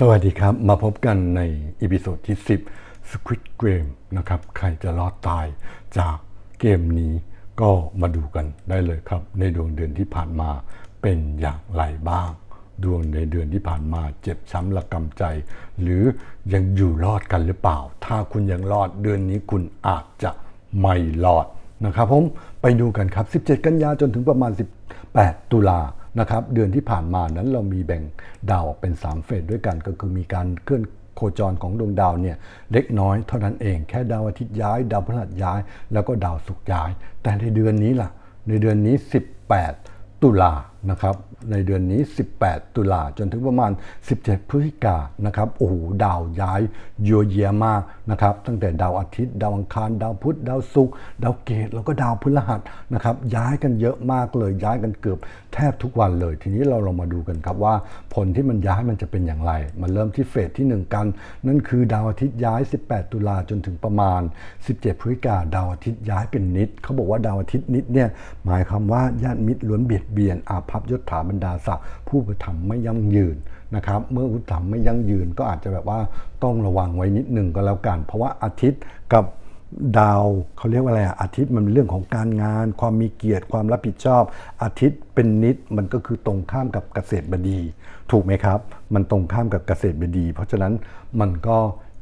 สวัสดีครับ มาพบกันในอีพิโซดที่ 10 Squid Game นะครับ ใครจะรอดตายจากเกมนี้ก็มาดูกันได้เลยครับ ในดวงเดือนที่ผ่านมาเป็นอย่างไรบ้าง ดวงในเดือนที่ผ่านมาเจ็บช้ำระกำใจ หรือยังอยู่รอดกันหรือเปล่า ถ้าคุณยังรอดเดือนนี้คุณอาจจะไม่รอดนะครับผมไปดูกันครับ 17 กันยาจนถึงประมาณ 18 ตุลา นะครับเดือนที่ผ่านมานั้นเรามีแบ่งดาวออกเป็น 3 เฟสด้วยกัน ก็คือมีการเคลื่อนโคจรของดวงดาวเนี่ยเล็กน้อยเท่านั้นเองแค่ดาวอาทิตย์ย้าย ดาวพฤหัสย้าย แล้วก็ดาวศุกร์ย้าย แต่ในเดือนนี้ล่ะ ในเดือนนี้ 18 ตุลานะครับในเดือนนี้ 18 ตุลาจนถึงประมาณ 17 พฤศจิกานะครับโอ้โหดาวย้ายเยอะแยะมากนะครับตั้งแต่ดาวอาทิตย์ ดาวอังคาร ดาวพุธดาวศุกร์ดาวเกตแล้วก็ดาวพฤหัสนะครับย้ายกันเยอะมากเลยย้ายกันเกือบแทบทุกวันเลย ทีนี้เราลองมาดูกันครับว่าผลที่มันย้ายมันจะเป็นอย่างไร มาเริ่มที่เฟสที่ 1 กัน นั่นคือดาวอาทิตย์ย้าย 18 ตุลาจนถึงประมาณ 17 พฤศจิกาดาวอาทิตย์ย้ายเป็นนิดเขาบอกว่าดาวอาทิตย์นิดเนี่ยหมายความว่าญาติมิตรล้วนเบียดเบียนอาภัพยศถาบรรดาศักดิ์ผู้ประทับไม่ยั่งยืนนะครับ เมื่ออุปถัมไม่ยั่งยืนก็อาจจะแบบว่าต้องระวังไว้นิดหนึ่งก็แล้วกัน เพราะว่าอาทิตย์กับดาวเขาเรียกว่าอะไรอะอาทิตย์มันเป็นเรื่องของการงาน ความมีเกียรติความรับผิดชอบ อาทิตย์เป็นนิดมันก็คือตรงข้ามกับเกษตรบดี ถูกไหมครับ มันตรงข้ามกับเกษตรบดี เพราะฉะนั้นมันก็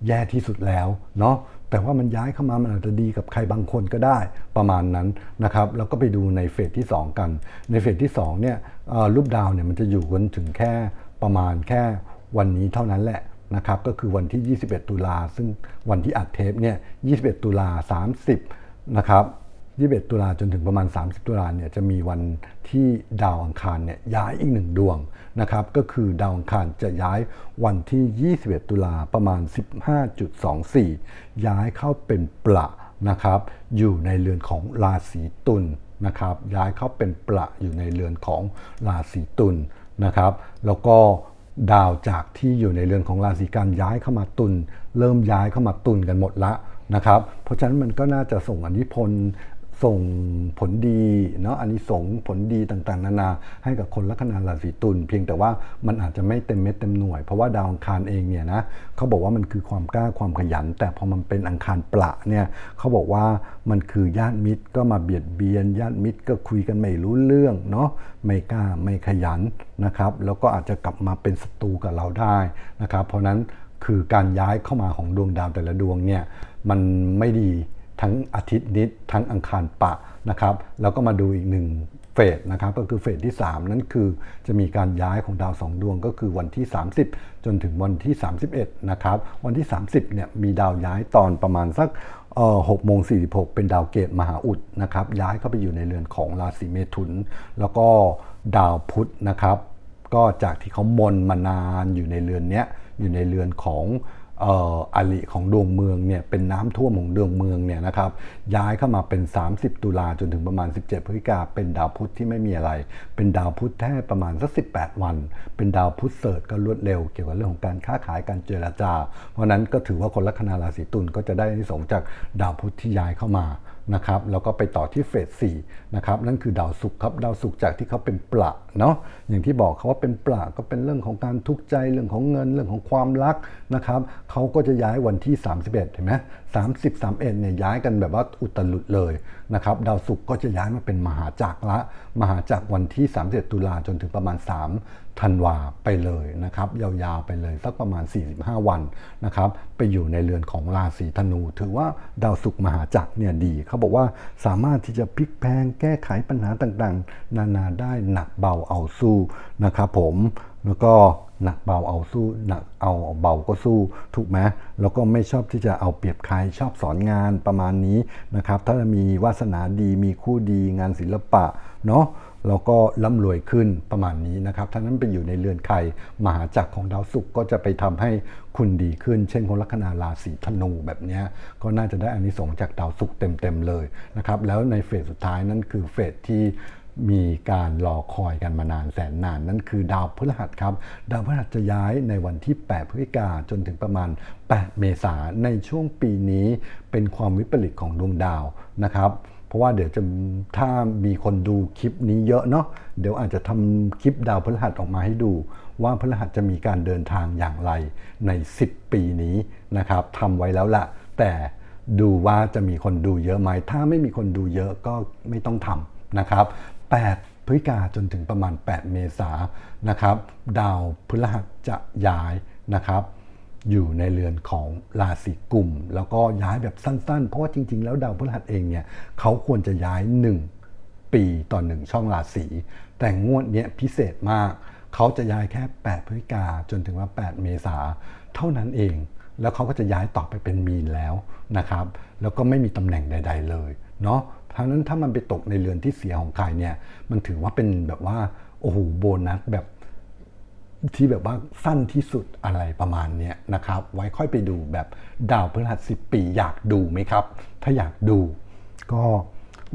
แย่ที่สุดแล้วเนาะ แต่ว่ามันย้ายเข้ามามันอาจจะดีกับใครบางคนก็ได้ประมาณนั้นนะครับแล้วก็ไปดูในเฟสที่ 2 กัน ในเฟสที่2เนี่ยรูปดาวเนี่ยมันจะอยู่กันถึงแค่ประมาณแค่วันนี้เท่านั้นแหละนะครับก็คือวันที่ 21 ตุลาซึ่งวันที่อัดเทปเนี่ย21 ตุลา30นะครับ 21 ตุลาจนถึงประมาณ 30 ตุลาเนี่ยจะมีวันที่ดาวอังคารเนี่ยย้ายอีกหนึ่งดวงนะครับก็คือดาวอังคารจะย้ายวันที่ 21 ตุลาประมาณ 15.24 ย้ายเข้าเป็นประนะครับอยู่ในเรือนของราศีตุลนะครับย้ายเข้าเป็นประอยู่ในเรือนของราศีตุลนะครับแล้วก็ดาวจากที่อยู่ในเรือนของราศีกันย้ายเข้ามาตุลเริ่มย้ายเข้ามาตุลกันหมดละนะครับเพราะฉะนั้นมันก็น่าจะส่งอิทธิพล ส่งผลดีเนาะอันนี้ส่งผลดีต่างๆ นานาให้กับคนลัคนาราศีตุลเพียงแต่ว่ามันอาจจะไม่เต็มเม็ดเต็มหน่วย เพราะว่าดาวอังคารเองเนี่ยนะเขาบอกว่ามันคือความกล้าความขยัน แต่พอมันเป็นอังคารประเนี่ยเขาบอกว่ามันคือญาติมิตรก็มาเบียดเบียนญาติมิตรก็คุยกันไม่รู้เรื่องเนาะไม่กล้าไม่ขยันนะครับ แล้วก็อาจจะกลับมาเป็นศัตรูกับเราได้นะครับ เพราะนั้นคือการย้ายเข้ามาของดวงดาวแต่ละดวงเนี่ยมันไม่ดี ทั้งอาทิตย์นิดทั้งอังคารปะนะครับแล้วก็มาดูอีกหนึ่งเฟสนะครับก็คือเฟสที่ 3 นั่นคือจะมีการย้ายของดาว 2 ดวงก็คือวันที่ 30 จนถึงวันที่ 31นะครับวันที่ 30เนี่ยมีดาวย้ายตอนประมาณสักหกโมงสี่เป็นดาวเกตมหาอุดนะครับย้ายเข้าไปอยู่ในเรือนของราศีเมถุน แล้วก็ดาวพุธนะครับ ก็จากที่เขามนมานานอยู่ในเรือนเนี้ยอยู่ในเรือนของ อ่ออลิของดวงเมืองเนี่ยเป็นน้ำท่วมของดวงเมืองเนี่ยนะครับย้ายเข้ามาเป็น 30 ตุลาจนถึงประมาณ 17 พฤศจิกาเป็นดาวพุธที่ไม่มีอะไร เป็นดาวพุธแท้ประมาณสัก 18 วัน เป็นดาวพุธเสิร์ก็รวดเร็ว เกี่ยวกับเรื่องของการค้าขายการเจรจา เพราะนั้นก็ถือว่าคนลัคนาราศีตุลก็จะได้อานิสงจากดาวพุธที่ย้ายเข้ามา นะครับแล้วก็ไปต่อที่เฟส4นะครับนั่นคือดาวศุกร์ครับดาวศุกร์จากที่เขาเป็นประเนาะอย่างที่บอกเขาว่าเป็นประก็เป็นเรื่องของการทุกข์ใจเรื่องของเงินเรื่องของความรักนะครับเขาก็จะย้ายวันที่ 31เห็นไหมสามสิบสามเอ็ดเนี่ยย้ายกันแบบว่าอุตลุดเลยนะครับดาวศุกร์ก็จะย้ายมาเป็นมหาจักรละ มหาจักรวันที่31ตุลาจนถึงประมาณ 3 ธันวาไปเลยนะครับยาวๆไปเลยสักประมาณ 45 วันนะครับไปอยู่ในเรือนของราศีธนู ถือว่าดาวศุกร์มหาจักรเนี่ยดี เขาบอกว่าสามารถที่จะพลิกแพลงแก้ไขปัญหาต่างๆ นานาได้หนักเบาเอาสู้นะครับผมแล้วก็หนักเบาเอาสู้หนักเอาเบาก็สู้ถูกไหมแล้วก็ไม่ชอบที่จะเอาเปรียบใครชอบสอนงานประมาณนี้นะครับถ้ามีวาสนาดีมีคู่ดีงานศิลปะเนาะ แล้วก็ร่ำรวยขึ้นประมาณนี้นะครับถ้านั้นไปอยู่ในเรือนใครมหาจักรของดาวศุกร์ก็จะไปทำให้คุณดีขึ้น เช่นคนลัคนาราศีธนูแบบนี้ก็น่าจะได้อานิสงส์จากดาวศุกร์เต็มๆเลยนะครับแล้วในเฟสสุดท้ายนั่นคือเฟสที่มีการรอคอยกันมานานแสนนานนั่นคือดาวพฤหัสครับ ดาวพฤหัสจะย้ายในวันที่ 8 พฤศจิกาจนถึงประมาณ 8 เมษายนในช่วงปีนี้เป็นความวิปริตของดวงดาวนะครับ เพราะว่าเดี๋ยวจะถ้ามีคนดูคลิปนี้เยอะเนาะเดี๋ยวอาจจะทำคลิปดาวพฤหัสออกมาให้ดู ว่าพฤหัสจะมีการเดินทางอย่างไรใน 10 ปีนี้นะครับทำไว้แล้วละแต่ดูว่าจะมีคนดูเยอะไหม ถ้าไม่มีคนดูเยอะก็ไม่ต้องทำนะครับ 8 พฤศจิกาจนถึงประมาณ 8 เมษานะครับ ดาวพฤหัสจะย้ายนะครับ อยู่ในเรือนของราศีกุม แล้วก็ย้ายแบบสั้นๆ เพราะว่าจริง ๆ แล้วดาวพฤหัสเองเนี่ยเขาควรจะย้าย 1 ปีต่อหนึ่งช่องราศีแต่งวดเนี้ยพิเศษมาก เขาจะย้ายแค่ 8 พฤศจิกาจนถึงว่า 8 เมษาเท่านั้นเอง แล้วเขาก็จะย้ายต่อไปเป็นมีนแล้วนะครับ แล้วก็ไม่มีตำแหน่งใด ๆ เลยเนาะเพราะฉะนั้นถ้ามันไปตกในเรือนที่เสียของใครเนี่ยมันถือว่าเป็นแบบว่าโอ้โหโบนัสแบบ ที่แบบว่าสั้นที่สุดอะไรประมาณนี้นะครับ ไว้ค่อยไปดูแบบดาวพฤหัสสิบปีอยากดูไหมครับ ถ้าอยากดูก็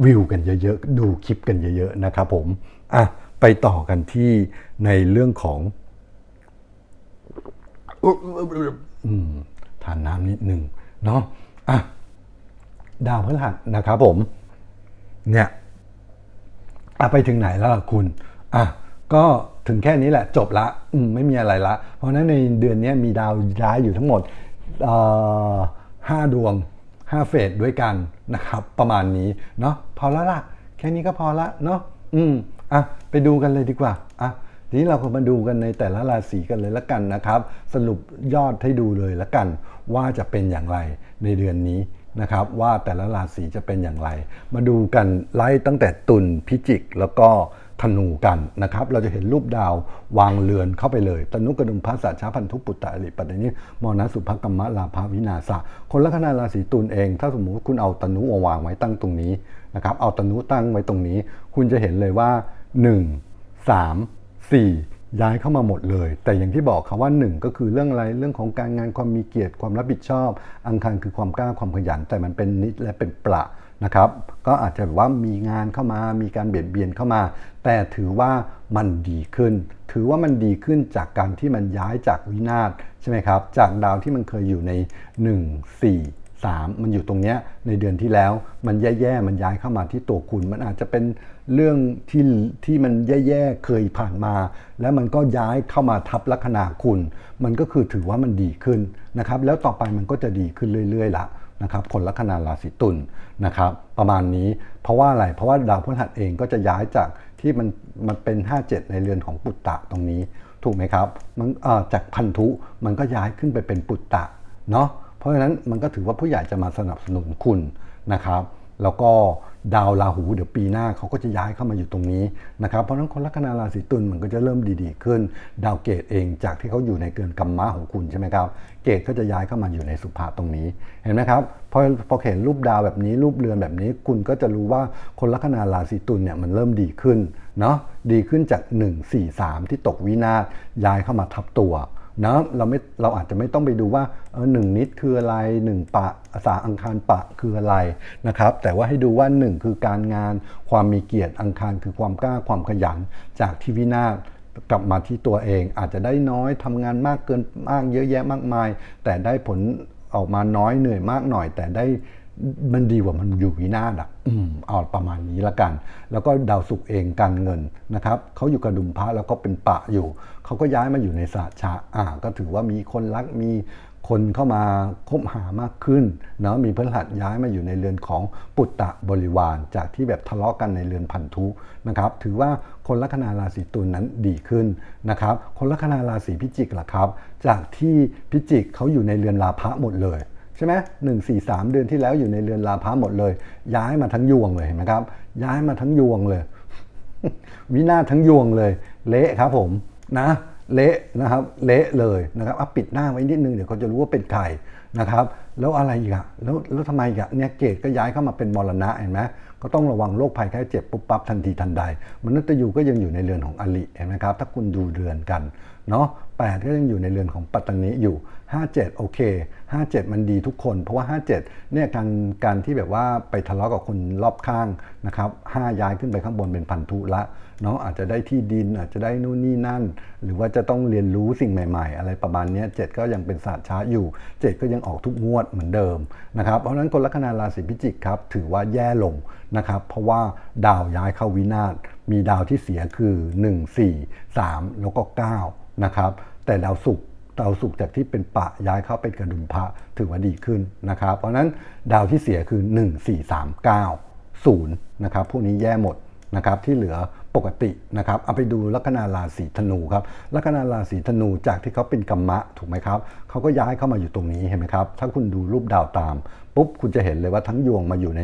วิวกันเยอะๆ ดูคลิปกันเยอะๆนะครับผมอะไปต่อกันที่ในเรื่องของอืมทานน้ำนิดหนึ่งเนาะอะดาวพฤหัสนะครับผม เนี่ยอะไปถึงไหนแล้วล่ะคุณอะก็ ถึงแค่นี้แหละจบละมไม่มีอะไรละ เพราะฉะนั้นในเดือนนี้มีดาวย้ายอยู่ทั้งหมดห้าดวงห้าเฟสด้วยกันนะครับประมาณนี้เนาะพอแล้วล่ะแค่นี้ก็พอละเนาะอืมอะไปดูกันเลยดีกว่าอะทีนี้เราก็มาดูกันในแต่ละราศีกันเลยละกันนะครับ สรุปยอดให้ดูเลยละกัน ว่าจะเป็นอย่างไรในเดือนนี้นะครับ ว่าแต่ละราศีจะเป็นอย่างไร มาดูกันไล่ตั้งแต่ตุลพิจิกแล้วก็ ธนูกันนะครับ เราจะเห็นรูปดาววางเรือนเข้าไปเลย ตนุกระดุมพระสัชาพันธุปุตตะอริปัตตานิมรณสุภกรรมลาภวินาศะคนลัคนาราศีตุลเอง ถ้าสมมติว่าคุณเอาตนุวางไว้ตั้งตรงนี้นะครับ เอาตนุตั้งไว้ตรงนี้ คุณจะเห็นเลยว่า 1 3 4 ย้ายเข้ามาหมดเลย แต่อย่างที่บอกคำว่า 1 ก็คือเรื่องอะไรเรื่องของการงานความมีเกียรติความรับผิดชอบ อังคารคือความกล้าความขยันแต่มันเป็นนิดและเป็นประ นะครับ ก็อาจจะแบบว่ามีงานเข้ามา มีการเบียดเบียนเข้ามา แต่ถือว่ามันดีขึ้น ถือว่ามันดีขึ้นจากการที่มันย้ายจากวินาศใช่ไหมครับ จากดาวที่มันเคยอยู่ใน 1 4 3 มันอยู่ตรงเนี้ยในเดือนที่แล้วมันแย่ๆ มันย้ายเข้ามาที่ตัวคุณ มันอาจจะเป็นเรื่องที่ที่มันแย่ๆ เคยผ่านมา แล้วมันก็ย้ายเข้ามาทับลัคนาคุณ มันก็คือถือว่ามันดีขึ้นนะครับ แล้วต่อไปมันก็จะดีขึ้นเรื่อยๆละ นะครับคนลัคนาราศีตุลนะครับประมาณนี้เพราะว่าอะไรเพราะว่าดาวพฤหัสเองก็จะย้ายจากที่มันมันเป็น 57 ในเรือนของปุตตะตรงนี้ถูกไหมครับมันเอ่อจากพันธุมันก็ย้ายขึ้นไปเป็นปุตตะเนาะเพราะฉะนั้นมันก็ถือว่าผู้ใหญ่จะมาสนับสนุนคุณนะครับ แล้วก็ดาวราหูเดี๋ยวปีหน้าเขาก็จะย้ายเข้ามาอยู่ตรงนี้นะครับเพราะฉะนั้นคนลัคนาราศีตุลมันก็จะเริ่มดีๆขึ้น ดาวเกตเองจากที่เขาอยู่ในเกินกรรมะของคุณใช่ไหมครับเกตก็จะย้ายเข้ามาอยู่ในสุภาตรงนี้เห็นไหมครับพอพอเห็นรูปดาวแบบนี้รูปเรือนแบบนี้คุณก็จะรู้ว่าคนลัคนาราศีตุลเนี่ยมันเริ่มดีขึ้นเนาะดีขึ้นจาก 1 4 3 ที่ตกวินาศย้ายเข้ามาทับตัว นะเราไม่เราอาจจะไม่ต้องไปดูว่าหนึ่งนิดคืออะไรหนึ่งปะสาอังคารปะคืออะไรนะครับ แต่ว่าให้ดูว่าหนึ่งคือการงานความมีเกียรติอังคารคือความกล้าความขยันจากที่วินาศกลับมาที่ตัวเอง อาจจะได้น้อยทำงานมากเกินมากเยอะแยะมากมาย แต่ได้ผลออกมาน้อยเหนื่อยมากหน่อย แต่ได้ มันดีกว่ามันอยู่วินาศอะอืมเอาประมาณนี้ละกัน แล้วก็ดาวศุกร์เองการเงินนะครับเขาอยู่กระดุมพระแล้วก็เป็นปะอยู่ เขาก็ย้ายมาอยู่ในสาชะอ่า ก็ถือว่ามีคนรักมีคนเข้ามาคบหามากขึ้นเนาะมีพฤหัสย้ายมาอยู่ในเรือนของปุตตะบริวาร จากที่แบบทะเลาะกันในเรือนพันธุนะครับ ถือว่าคนลัคนาราศีตุลนั้นดีขึ้นนะครับ คนลัคนาราศีพิจิกล่ะครับ จากที่พิจิกเขาอยู่ในเรือนลาภะหมดเลยใช่ไหมหนึ่งสี่สามเดือนที่แล้วอยู่ในเรือนลาพะหมดเลย ย้ายมาทั้งยวงเลยเห็นไหมครับ ย้ายมาทั้งยวงเลย วินาทั้งยวงเลย เละครับผมนะ เละนะครับเละเลยนะครับเอาปิดหน้าไว้นิดนึงเดี๋ยวเขาจะรู้ว่าเป็นใครนะครับ แล้วอะไรอีกอะแล้วแล้วทำไมอีกอะเนี่ยเกตก็ย้ายเข้ามาเป็นมรณะเห็นไหมก็ต้องระวังโรคภัยแค่เจ็บปุ๊บปั๊บทันทีทันใดมนุษย์ยูก็ยังอยู่ในเรือนของอลิเห็นไหมครับ ถ้าคุณดูเรือนกันเนาะ8ก็ยังอยู่ในเรือนของปัตตานีอยู่ 57 โอเค 57 มันดีทุกคน เพราะว่า 57 เนี่ยการการที่แบบว่าไปทะเลาะกับคนรอบข้างนะครับ5ย้ายขึ้นไปข้างบนเป็นพันธุละเนาะอาจจะได้ที่ดินอาจจะได้นู่นนี่นั่น หรือว่าจะต้องเรียนรู้สิ่งใหม่ ๆ อะไรประมาณนี้ย7ก็ยังเป็นศาสตร์ช้าอยู่7ก็ยังออกทุกงวดเหมือนเดิมนะครับเพราะฉะนั้นคนลัคนาราศีพิจิกครับถือว่าแย่ลงนะครับเพราะว่าดาวย้ายเข้าวินาศมีดาวที่เสียคือ 1 4 3 แล้วก็9นะครับแต่ดาวศุกร์ ดาวศุกจากที่เป็นปะย้ายเข้าเป็นกระดุมพระถือว่าดีขึ้นนะครับ เพราะนั้นดาวที่เสียคือ 1 4 3 9 0นะครับพวกนี้แย่หมดนะครับที่เหลือปกตินะครับเอาไปดูลัคนาราศีธนูครับลัคนาราศีธนูจากที่เขาเป็นกัมมะถูกไหมครับเขาก็ย้ายเข้ามาอยู่ตรงนี้เห็นไหมครับ ถ้าคุณดูรูปดาวตามปุ๊บคุณจะเห็นเลยว่าทั้งยวงมาอยู่ใน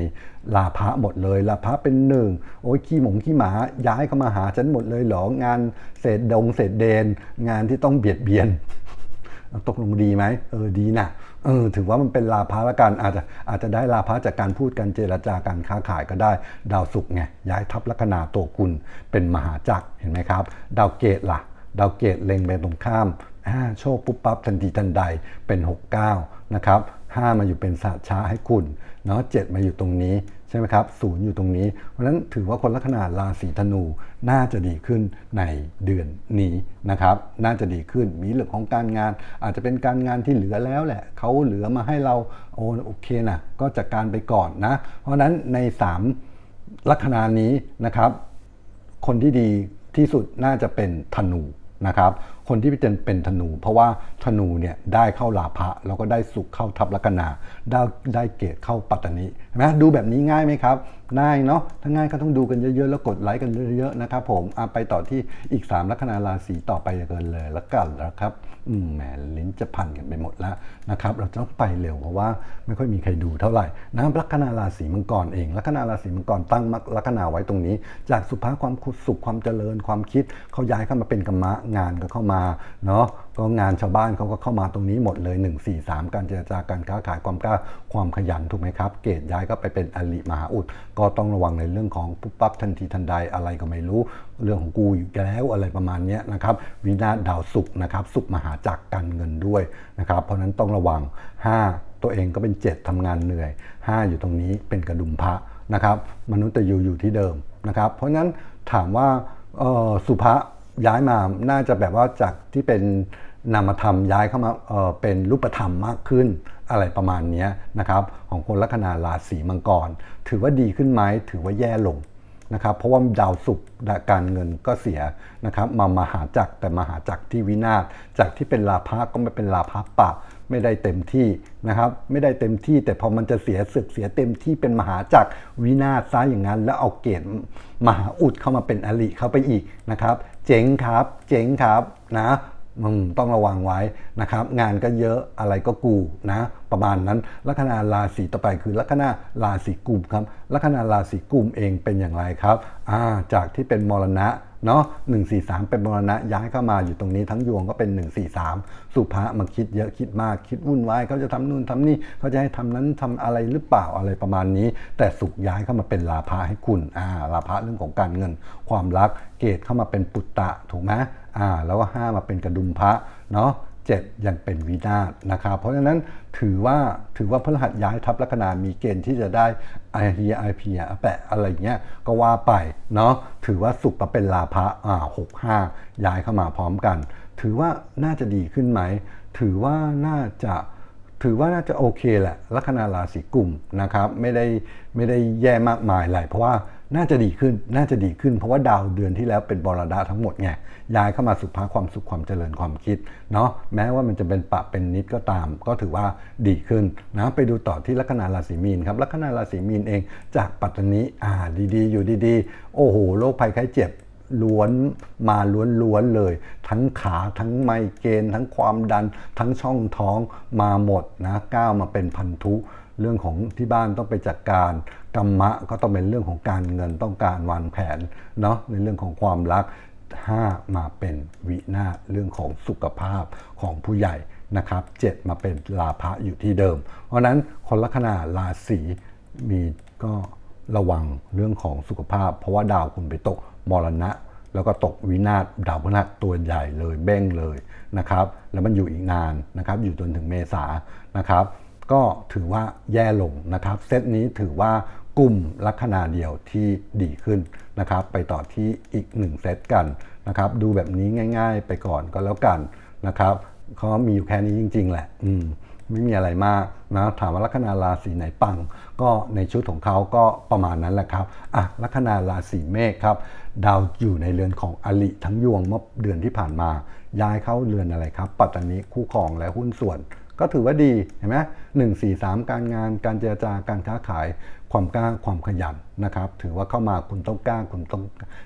ลาภะหมดเลยลาภะเป็นหนึ่งโอ้ยขี้หมงขี้หมาย้ายเข้ามาหาฉันหมดเลยเหรองานเศษดงเศษเดน งานที่ต้องเบียดเบียน ตกลงดีไหมเออดีนะเออถือว่ามันเป็นลาภะละกันอาจจะอาจจะได้ลาภะจากการพูดกันเจรจาการค้าขายก็ได้ ดาวศุกร์ไงย้ายทับลัคนาตัวคุณเป็นมหาจักรเห็นไหมครับ ดาวเกตล่ะ ดาวเกตเล็งไปตรงข้ามโชคปุ๊บปั๊บทันทีทันใดเป็น 69 นะครับ 5 มาอยู่เป็นศาสร์ช้าให้คุณเนาะ7มาอยู่ตรงนี้ ใช่ไหมครับศูนย์อยู่ตรงนี้ เพราะฉะนั้นถือว่าคนลัคนาราศีธนูน่าจะดีขึ้นในเดือนนี้นะครับ น่าจะดีขึ้นมีเรื่องของการงาน อาจจะเป็นการงานที่เหลือแล้วแหละเขาเหลือมาให้เราโอโอเคนะก็จัดการไปก่อนนะ เพราะฉะนั้นใน 3 ลัคนานี้นะครับ คนที่ดีที่สุดน่าจะเป็นธนูนะครับคนที่เป็นเป็นธนู เพราะว่าธนูเนี่ยได้เข้าลาภะแล้วก็ได้สุขเข้าทับลัคนาได้ได้เกตเข้าปัตตนี ไหมดูแบบนี้ง่ายไหมครับ ง่ายเนาะ ถ้าง่ายก็ต้องดูกันเยอะๆ แล้วกดไลค์กันเยอะๆ นะครับผมอะไปต่อที่อีก 3 ลัคนาราศีต่อไปกันเลยล้วกันนะครับ อืมแหมลิ้นจะพันกันไปหมดแล้วนะครับ เราต้องไปเร็วเพราะว่าไม่ค่อยมีใครดูเท่าไหร่นะลัคนาราศีมังกรเอง ลัคนาราศีมังกรตั้งลัคนาไว้ตรงนี้ จากสุภาพความสุขความเจริญความคิดเขาย้ายเข้ามาเป็นกรรมะงานก็เข้ามาเนาะ ก็งานชาวบ้านเขาก็เข้ามาตรงนี้หมดเลย 1 4 3 การเจรจาการค้าขายความกล้าความขยันถูกไหมครับ เกตย้ายก็ไปเป็นอลิมหาอุด ก็ต้องระวังในเรื่องของปุ๊บปั๊บทันทีทันใดอะไรก็ไม่รู้ เรื่องของกูอยู่แล้วอะไรประมาณนี้นะครับวินาศดาวศุกนะครับศุกมหาจักรการเงินด้วยนะครับเพราะฉะนั้นต้องระวัง 5 ตัวเองก็เป็น 7ทำงานเหนื่อย 5 อยู่ตรงนี้เป็นกระดุมพระนะครับมนุษย์แต่อยู่อยู่ที่เดิมนะครับเพราะฉะนั้นถามว่าสุภะ ย้ายมาน่าจะแบบว่าจากที่เป็นนามธรรมย้ายเข้ามาเเป็นรูปธรรมมากขึ้นอะไรประมาณนี้นะครับของคนลัคนาราศีมังกร ถือว่าดีขึ้นไหมถือว่าแย่ลงนะครับเพราะว่าดาวศุกร์การเงินก็เสียนะครับมามหาจักรแต่มหาจักรที่วินาศจากที่เป็นลาภะก็ไม่เป็นลาภะปะ ไม่ได้เต็มที่นะครับ ไม่ได้เต็มที่ แต่พอมันจะเสียศึกเสียเต็มที่เป็นมหาจักรวินาศซะอย่างนั้น แล้วเอาเกณฑ์มหาอุดเข้ามาเป็นอริเข้าไปอีกนะครับ เจ๋งครับ เจ๋งครับนะต้องระวังไว้นะครับ งานก็เยอะอะไรก็กูนะ ประมาณนั้นลัคนาราศีต่อไปคือลัคนาราศีกุมครับลัคนาราศีกุมเองเป็นอย่างไรครับาจากที่เป็นมรณะ เนาะหนึ่งสี่สามเป็นมรณะย้ายเข้ามาอยู่ตรงนี้ทั้งยวงก็เป็น1 4 3สุภะมาคิดเยอะคิดมากคิดวุ่นวายเขาจะทำนู่นทำนี่เขาจะให้ทำนั้นทำอะไรหรือเปล่าอะไรประมาณนี้ แต่สุขย้ายเข้ามาเป็นลาภะให้คุณอ่าลาภะเรื่องของการเงิน ความรักเกตเข้ามาเป็นปุตตะถูกไหมอ่าแล้วก็ห้ามาเป็นกระดุมพระเนาะ 7 ยังเป็นวินาศนะครับ เพราะฉะนั้นถือว่าถือว่าพฤหัสย้ายทับลัคนามีเกณฑ์ที่จะได้ไอเฮียไอพีแปะอะไรเงี้ยก็ว่าไปเนาะถือว่าสุขมาเป็นลาภะอ่าหกห้าย้ายเข้ามาพร้อมกัน ถือว่าน่าจะดีขึ้นไหม ถือว่าน่าจะถือว่าน่าจะโอเคแหละลัคนาราศีกุมนะครับไม่ได้ไม่ได้แย่มากมายอะไรเพราะว่า น่าจะดีขึ้น น่าจะดีขึ้น เพราะว่าดาวเดือนที่แล้วเป็นบรดาทั้งหมดไง ย้ายเข้ามาสุภาความสุขความเจริญความคิดเนาะ แม้ว่ามันจะเป็นปะเป็นนิดก็ตาม ก็ถือว่าดีขึ้นนะ ไปดูต่อที่ลัคนาราศีมีนครับ ลัคนาราศีมีนเองจากปัตตานีอ่าดีๆ อยู่ดีๆ โอ้โห โรคภัยไข้เจ็บล้วนมาล้วนๆเลย ทั้งขาทั้งไมเกรนทั้งความดัน ทั้งช่องท้องมาหมดนะก้าวมาเป็นพันธุ เรื่องของที่บ้านต้องไปจัดการ กรรมะก็ต้องเป็นเรื่องของการเงินต้องการวางแผนเนาะในเรื่องของความรัก5มาเป็นวินาศเรื่องของสุขภาพของผู้ใหญ่นะครับ7มาเป็นลาภะอยู่ที่เดิม เพราะฉะนั้นคนลัคนาราศีมีก็ระวังเรื่องของสุขภาพ เพราะว่าดาวคุณไปตกมรณะ แล้วก็ตกวินาศดาวพฤหัสตัวใหญ่เลยเบ้งเลยนะครับ แล้วมันอยู่อีกนานนะครับอยู่จนถึงเมษานะครับ ก็ถือว่าแย่ลงนะครับ เซตนี้ถือว่า กลุ่มลัคนาเดียวที่ดีขึ้นนะครับ ไปต่อที่อีก 1 เซตกันนะครับ ดูแบบนี้ง่าย ๆ ไปก่อนก็แล้วกันนะครับเขามีอยู่แค่นี้จริง ๆ แหละ อืมไม่มีอะไรมากนะถามว่าลัคนาราศีไหนปัง ก็ในชุดของเขาก็ประมาณนั้นแหละครับอะลัคนาราศีเมษครับ ดาวอยู่ในเรือนของอลิทั้งยวงเมื่อเดือนที่ผ่านมา ย้ายเข้าเรือนอะไรครับ ปัตตานีคู่ครองและหุ้นส่วน ก็ถือว่าดีเห็นไหมหนึ่งสี่สามการงานการเจรจาการค้าขาย ความกล้าความขยันนะครับ ถือว่าเข้ามาคุณต้องกล้าคุณต้อง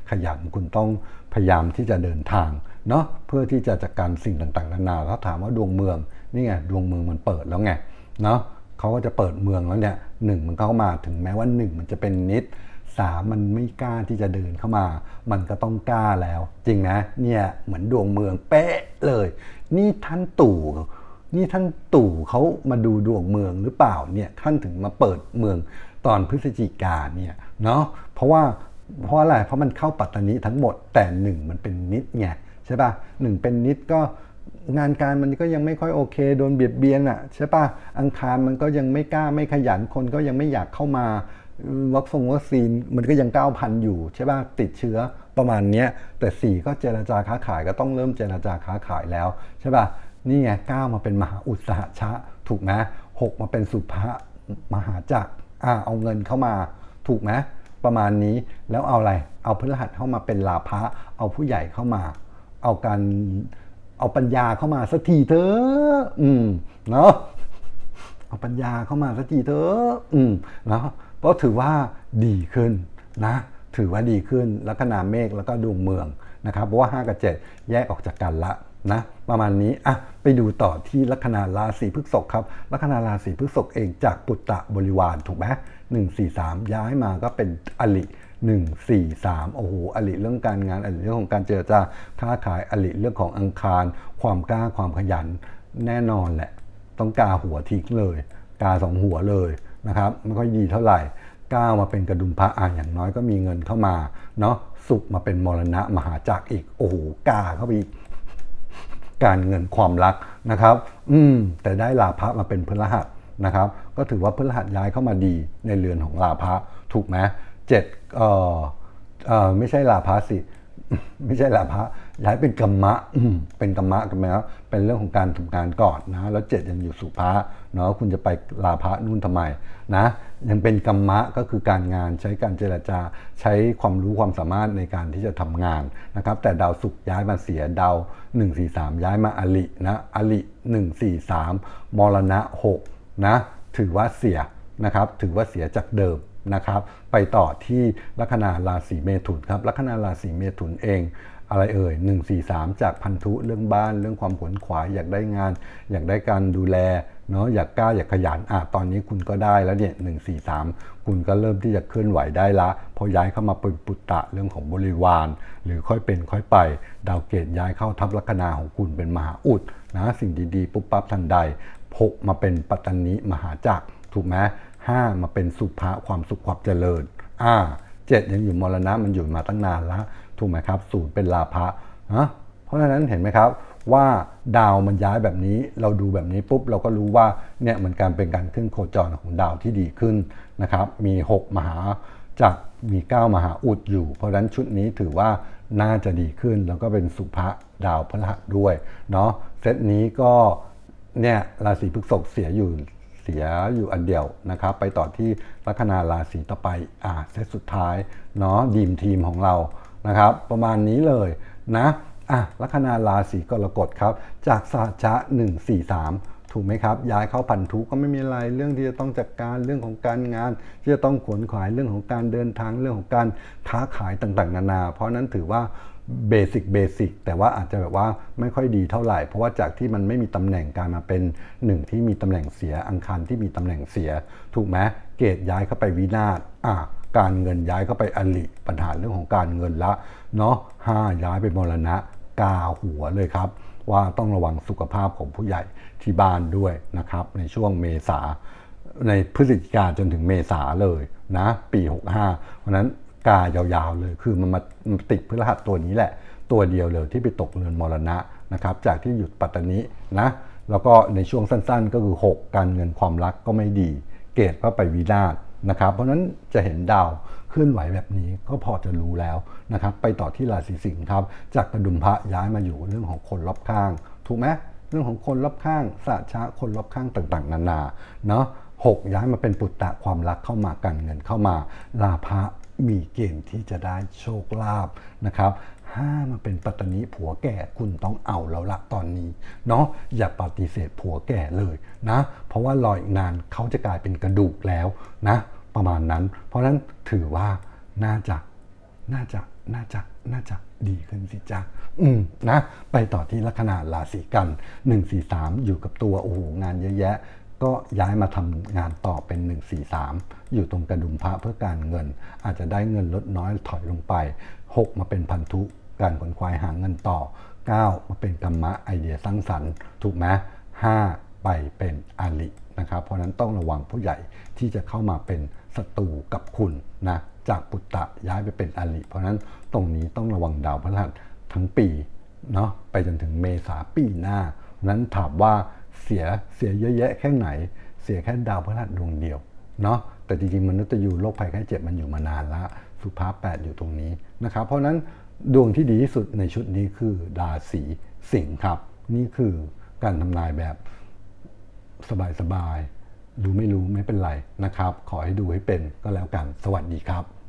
ขยันคุณต้องพยายามที่จะเดินทางเนาะเพื่อที่จะจัดการสิ่งต่างๆนานาแล้วถามว่าดวงเมืองนี่ไงดวงเมืองมันเปิดแล้วไงเนาะเขาก็จะเปิดเมืองแล้วเนี่ยหนึ่งมันเข้ามาถึงแม้ว่าหนึ่งมันจะเป็นนิดสามมันไม่กล้าที่จะเดินเข้ามา มันก็ต้องกล้าแล้ว จริงนะเนี่ยเหมือนดวงเมืองเป๊ะเลย นี่ท่านตู่นี่ท่านตู่เขามาดูดวงเมืองหรือเปล่าเนี่ยท่านถึงมาเปิดเมือง ตอนพฤศจิกาเนี่ยเนาะเพราะว่าเพราะอะไรเพราะมันเข้าปัตตานีทั้งหมดแต่หนึ่งมันเป็นนิดไงใช่ป่ะหนึ่งเป็นนิดก็งานการมันก็ยังไม่ค่อยโอเค โดนเบียดเบียนอะใช่ป่ะอังคารมันก็ยังไม่กล้าไม่ขยันคนก็ยังไม่อยากเข้ามาวัคซงวัคซีนมันก็ยังก้าวพันอยู่ใช่ป่ะติดเชื้อประมาณเนี้ยแต่สี่ก็เจรจาค้าขายก็ต้องเริ่มเจรจาค้าขายแล้วใช่ป่ะนี่ไงก้ามาเป็นมหาอุตสาหชะถูกไหมหกมาเป็นสุภะมหาจักร อ่าเอาเงินเข้ามาถูกไหมประมาณนี้แล้วเอาอะไร เอาพฤหัสเข้ามาเป็นลาภะเอาผู้ใหญ่เข้ามา เอาการเอาปัญญาเข้ามาสักทีเถอะอืมเนาะเอาปัญญาเข้ามาสักทีเถอะอืมเนาะเพราะถือว่าดีขึ้นนะ ถือว่าดีขึ้นลัคนาเมฆแล้วก็ดวงเมืองนะครับเพราะว่า 5 กับ 7 แยกออกจากกันละนะ ประมาณนี้อะไปดูต่อที่ลัคนาราศีพฤษภครับลัคนาราศีพฤษภเองจากปุตตะบริวารถูกไหมหนึ่งสี่สามย้ายมาก็เป็นอลิหนึ่งสี่สามโอ้โหอลิเรื่องการงานอลิเรื่องของการเจรจาค้าขายอลิเรื่องของอังคาร ความกล้าความขยันแน่นอนแหละ ต้องกาหัวทิ้งเลย กาสองหัวเลยนะครับไม่ค่อยดีเท่าไหร่ก้าวมาเป็นกระดุมพระอ่าอย่างน้อยก็มีเงินเข้ามาเนาะสุขมาเป็นมรณะมหาจักรอีกโอ้โหกาเข้าไปอีก การเงินความรักนะครับ อืม แต่ได้ลาภะมาเป็นพฤหัสนะครับ ก็ถือว่าพฤหัสย้ายเข้ามาดีในเรือนของลาภะถูกไหมเจ็ดเอ่อเอ่อไม่ใช่ลาภะสิ ไม่ใช่ลาภะย้ายเป็นกรรมะเป็นกรรมะกันไหมครับเป็นเรื่องของการทำงานก่อนนะแล้วเจ็ดยังอยู่สุภะเนาะคุณจะไปลาภะนู่นทำไมนะยังเป็นกรรมะก็คือการงานใช้การเจรจาใช้ความรู้ความสามารถในการที่จะทำงานนะครับ แต่ดาวศุกร์ย้ายมาเสียดาว143 ย้ายมาอลินะอลิ143มรณะ6นะถือว่าเสียนะครับ ถือว่าเสียจากเดิม นะครับไปต่อที่ลัคนาราศีเมถุนครับลัคนาราศีเมถุนเองอะไรเอ่ย 1 4 3 จากพันธุเรื่องบ้านเรื่องความขวนขวายอยากได้งาน อยากได้การดูแลเนาะอยากกล้าอยากขยันอะตอนนี้คุณก็ได้แล้วเนี่ยหนึ่งสี่สามคุณก็เริ่มที่จะเคลื่อนไหวได้ละพอย้ายเข้ามาเป็นปุตตะเรื่องของบริวาร หรือค่อยเป็นค่อยไป ดาวเกตย้ายเข้าทับลัคนาของคุณเป็นมหาอุดนะสิ่งดีๆ ปุ๊บปั๊บทันใดหกมาเป็นปัตตานีมหาจักรถูกไหม ห้ามาเป็นสุภะความสุขความเจริญ อ่าเจ็ดยังอยู่มรณะมันอยู่มาตั้งนานแล้วถูกไหมครับศูนย์เป็นลาภะฮะเพราะฉะนั้นเห็นไหมครับว่าดาวมันย้ายแบบนี้เราดูแบบนี้ปุ๊บเราก็รู้ว่าเนี่ยมือนการเป็นการขึ้นโคจรของดาวที่ดีขึ้นนะครับ มี 6 มหาจากมี 9 มหาอุดอยู่ เพราะฉะนั้นชุดนี้ถือว่าน่าจะดีขึ้น แล้วก็เป็นสุภะดาวพฤหัสด้วยเนาะเซตนี้ก็เนี่ยราศีพฤษภเสียอยู่ สียอยู่อันเดียวนะครับไปต่อที่ลัคนาราศีต่อไปอ่าเซตสุดท้ายเนาะดีมทีมของเรานะครับประมาณนี้เลยนะอะลัคนาราศีกรกฎครับจากสาชะ143ถูกไหมครับย้ายเข้าพันธุก็ไม่มีอะไรเรื่องที่จะต้องจัดการเรื่องของการงาน ที่จะต้องขวนขวายเรื่องของการเดินทางเรื่องของการค้าขายต่างๆ นานา เพราะนั้นถือว่า เบสิกเบสิกแต่ว่าอาจจะแบบว่าไม่ค่อยดีเท่าไหร่ เพราะว่าจากที่มันไม่มีตำแหน่งการมาเป็นหนึ่งที่มีตำแหน่งเสียอังคารที่มีตำแหน่งเสีย ถูกไหมเกตย้ายเข้าไปวินาศอะการเงินย้ายเข้าไปอลิปัญหาเรื่องของการเงินละเนาะห้าย้ายไปมรณะกาหัวเลยครับ ว่าต้องระวังสุขภาพของผู้ใหญ่ที่บ้านด้วยนะครับ ในช่วงเมษาในพฤศจิกาจนถึงเมษาเลยนะ ปี 65 เพราะนั้น กายาวๆเลย คือมันมาติดพฤหัสตัวนี้แหละ ตัวเดียวเลยที่ไปตกเรือนมรณะนะครับ จากที่หยุดปัตตานีนะ แล้วก็ในช่วงสั้นๆ ก็คือ 6 การเงินความรักก็ไม่ดี เกตก็ไปวินาศนะครับ เพราะนั้นจะเห็นดาวเคลื่อนไหวแบบนี้ก็พอจะรู้แล้วนะครับ ไปต่อที่ราศีสิงห์ครับ จากกระดุมพระย้ายมาอยู่เรื่องของคนรอบข้าง ถูกไหมเรื่องของคนรอบข้างสาชะคนรอบข้างต่างๆ นานาเนาะหกย้ายมาเป็นปุตตะความรักเข้ามาการเงินเข้ามาลาภะ มีเกณฑ์ที่จะได้โชคลาภนะครับห้ามาเป็นปัตตนีผัวแก่คุณต้องเอาแล้วละตอนนี้เนาะอย่าปฏิเสธผัวแก่เลยนะ เพราะว่ารออีกนานเขาจะกลายเป็นกระดูกแล้วนะ ประมาณนั้น เพราะฉะนั้นถือว่าน่าจะน่าจะน่าจะน่าจะดีขึ้นสิจ๊ะอืมนะ ไปต่อที่ลัคนาราศีกัน 1 4 3 อยู่กับตัวโอ้โหงานเยอะแยะ ก็ย้ายมาทำงานต่อเป็น 1 4 3 อยู่ตรงกระดุมพระเพื่อการเงิน อาจจะได้เงินลดน้อยถอยลงไป 6 มาเป็นพันธุการขนควายหาเงินต่อ 9 มาเป็นกรรมะไอเดียสร้างสรรค์ถูกไหม5ไปเป็นอาลินะครับเพราะนั้นต้องระวังผู้ใหญ่ที่จะเข้ามาเป็นศัตรูกับคุณนะจากปุตตะย้ายไปเป็นอาลิเพราะนั้นตรงนี้ต้องระวังดาวพฤหัสทั้งปีเนาะไปจนถึงเมษาปีหน้านั้นถามว่าเสียเสียเยอะแยะแค่ไหน เสียแค่ดาวพฤหัสดวงเดียวเนาะแต่จริงๆมนุษย์ยูโรคภัยไข้เจ็บมันอยู่มานานแล้วสุภาพแปดอยู่ตรงนี้นะครับ เพราะนั้นดวงที่ดีที่สุดในชุดนี้คือราศีสิงห์ครับ นี่คือการทำนายแบบสบายๆรู้ไม่รู้ไม่เป็นไรนะครับ ขอให้ดูให้เป็นก็แล้วกัน สวัสดีครับ